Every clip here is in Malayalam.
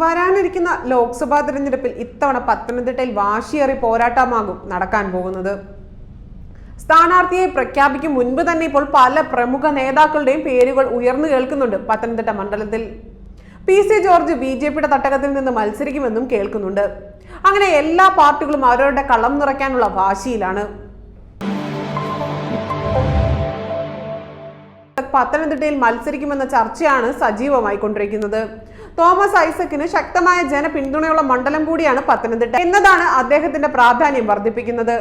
വരാനിരിക്കുന്ന ലോക്സഭാ തെരഞ്ഞെടുപ്പിൽ ഇത്തവണ പത്തനംതിട്ടയിൽ വാശിയേറി പോരാട്ടമാകും നടക്കാൻ പോകുന്നത്. സ്ഥാനാർത്ഥിയെ പ്രഖ്യാപിക്കും മുൻപ് തന്നെ ഇപ്പോൾ പല പ്രമുഖ നേതാക്കളുടെയും പേരുകൾ ഉയർന്നു കേൾക്കുന്നുണ്ട് പത്തനംതിട്ട മണ്ഡലത്തിൽ. P C George B J പിയുടെ തട്ടകത്തിൽ നിന്ന് മത്സരിക്കുമെന്നും കേൾക്കുന്നുണ്ട്. അങ്ങനെ എല്ലാ പാർട്ടികളും അവരവരുടെ കളം നിറയ്ക്കാനുള്ള വാശിയിലാണ്. പത്തനംതിട്ടയിൽ മത്സരിക്കുമെന്ന ചർച്ചയാണ് സജീവമായിക്കൊണ്ടിരിക്കുന്നത്. തോമസ് ഐസക്കിന് ശക്തമായ ജനപിന്തുണയുള്ള മണ്ഡലം കൂടിയാണ് പത്തനംതിട്ട എന്നതാണ് അദ്ദേഹത്തിന്റെ പ്രാധാന്യം വർദ്ധിപ്പിക്കുന്നത്.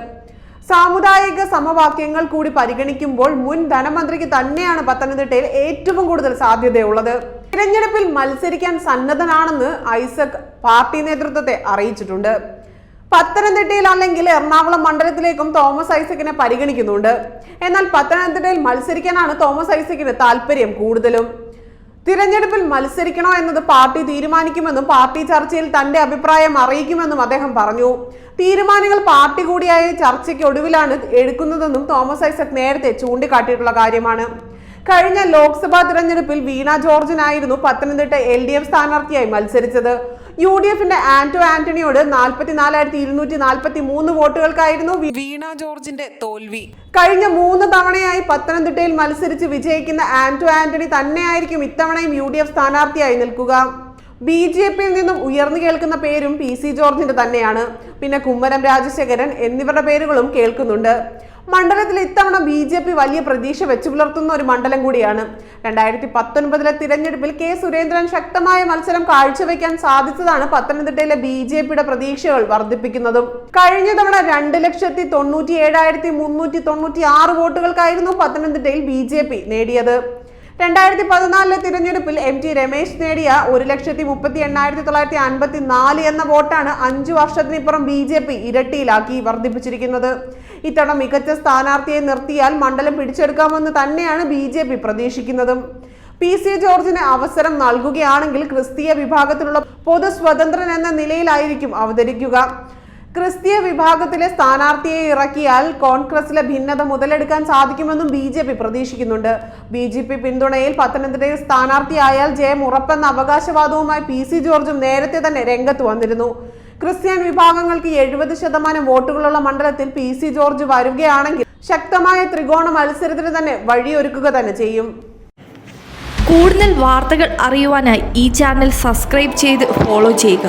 സാമുദായിക സമവാക്യങ്ങൾ കൂടി പരിഗണിക്കുമ്പോൾ മുൻ ധനമന്ത്രിക്ക് തന്നെയാണ് പത്തനംതിട്ടയിൽ ഏറ്റവും കൂടുതൽ സാധ്യതയുള്ളത്. തിരഞ്ഞെടുപ്പിൽ മത്സരിക്കാൻ സന്നദ്ധനാണെന്ന് ഐസക് പാർട്ടി നേതൃത്വത്തെ അറിയിച്ചിട്ടുണ്ട്. പത്തനംതിട്ടയിൽ അല്ലെങ്കിൽ എറണാകുളം മണ്ഡലത്തിലേക്കും തോമസ് ഐസക്കിനെ പരിഗണിക്കുന്നുണ്ട്. എന്നാൽ പത്തനംതിട്ടയിൽ മത്സരിക്കാനാണ് തോമസ് ഐസക്കിന് താല്പര്യം കൂടുതലും. തിരഞ്ഞെടുപ്പിൽ മത്സരിക്കണോ എന്നത് പാർട്ടി തീരുമാനിക്കുമെന്നും പാർട്ടി ചർച്ചയിൽ തന്റെ അഭിപ്രായം അറിയിക്കുമെന്നും അദ്ദേഹം പറഞ്ഞു. തീരുമാനങ്ങൾ പാർട്ടി കൂടിയായ ചർച്ചയ്ക്ക് ഒടുവിലാണ് എടുക്കുന്നതെന്നും തോമസ് ഐസക് നേരത്തെ ചൂണ്ടിക്കാട്ടിയിട്ടുള്ള കാര്യമാണ്. കഴിഞ്ഞ ലോക്സഭാ തിരഞ്ഞെടുപ്പിൽ വീണ ജോർജിനായിരുന്നു പത്തനംതിട്ട എൽ ഡി എഫ് സ്ഥാനാർത്ഥിയായി മത്സരിച്ചത്. യു ഡി എഫിന്റെ ആന്റോ ആന്റണിയോട് നാൽപ്പത്തിനാലായിരത്തി ഇരുന്നൂറ്റി നാൽപ്പത്തി മൂന്ന് വോട്ടുകൾക്കായിരുന്നു വീണ ജോർജിന്റെ തോൽവി. കഴിഞ്ഞ മൂന്ന് തവണയായി പത്തനംതിട്ടയിൽ മത്സരിച്ച് വിജയിക്കുന്ന ആന്റോ ആന്റണി തന്നെയായിരിക്കും ഇത്തവണയും യു ഡി എഫ് സ്ഥാനാർത്ഥിയായി നിൽക്കുക. ബി ജെ പിയിൽ നിന്നും ഉയർന്നു കേൾക്കുന്ന പേരും പി സി ജോർജിന്റെ തന്നെയാണ്. പിന്നെ കുമ്മനം രാജശേഖരൻ എന്നിവരുടെ പേരുകളും കേൾക്കുന്നുണ്ട്. മണ്ഡലത്തിൽ ഇത്തവണ ബി ജെ പി വലിയ പ്രതീക്ഷ വെച്ചു പുലർത്തുന്ന ഒരു മണ്ഡലം കൂടിയാണ്. രണ്ടായിരത്തി പത്തൊൻപതിലെ തിരഞ്ഞെടുപ്പിൽ കെ സുരേന്ദ്രൻ ശക്തമായ മത്സരം കാഴ്ചവെക്കാൻ സാധിച്ചതാണ് പത്തനംതിട്ടയിലെ ബി ജെ പിയുടെ പ്രതീക്ഷകൾ വർദ്ധിപ്പിക്കുന്നതും. കഴിഞ്ഞ തവണ രണ്ട് ലക്ഷത്തി തൊണ്ണൂറ്റി ഏഴായിരത്തി മുന്നൂറ്റി തൊണ്ണൂറ്റി ആറ് വോട്ടുകൾക്കായിരുന്നു പത്തനംതിട്ടയിൽ ബി ജെ പി നേടിയത്. രണ്ടായിരത്തി പതിനാലിലെ തിരഞ്ഞെടുപ്പിൽ എം ടി രമേശ് നേടിയ ഒരു ലക്ഷത്തി മുപ്പത്തി എണ്ണായിരത്തി തൊള്ളായിരത്തി അൻപത്തി നാല് എന്ന വോട്ടാണ് അഞ്ചു വർഷത്തിനിപ്പുറം ബി ജെ പി ഇരട്ടിയിലാക്കി വർദ്ധിപ്പിച്ചിരിക്കുന്നത്. ഇത്തവണ മികച്ച സ്ഥാനാർത്ഥിയെ നിർത്തിയാൽ മണ്ഡലം പിടിച്ചെടുക്കാമെന്ന് തന്നെയാണ് ബി ജെ പി പ്രതീക്ഷിക്കുന്നതും. പി സി ജോർജിന് അവസരം നൽകുകയാണെങ്കിൽ ക്രിസ്തീയ വിഭാഗത്തിലുള്ള പൊതു സ്വതന്ത്രൻ എന്ന നിലയിലായിരിക്കും അവതരിക്കുക. ക്രിസ്തീയ വിഭാഗത്തിലെ സ്ഥാനാർത്ഥിയെ ഇറക്കിയാൽ കോൺഗ്രസിലെ ഭിന്നത മുതലെടുക്കാൻ സാധിക്കുമെന്നും ബി ജെ പി പ്രതീക്ഷിക്കുന്നുണ്ട്. ബി ജെ പി പിന്തുണയിൽ പത്തനംതിട്ടയിൽ സ്ഥാനാർത്ഥിയായാൽ ജയം ഉറപ്പെന്ന അവകാശവാദവുമായി പി സി ജോർജും നേരത്തെ തന്നെ രംഗത്ത് വന്നിരുന്നു. ക്രിസ്ത്യൻ വിഭാഗങ്ങൾക്ക് എഴുപത് ശതമാനം വോട്ടുകളുള്ള മണ്ഡലത്തിൽ പി സി ജോർജ് വരികയാണെങ്കിൽ ശക്തമായ ത്രികോണ മത്സരത്തിന് തന്നെ വഴിയൊരുക്കുക തന്നെ ചെയ്യും. കൂടുതൽ വാർത്തകൾ അറിയുവാനായി ഈ ചാനൽ സബ്സ്ക്രൈബ് ചെയ്ത് ഫോളോ ചെയ്യുക.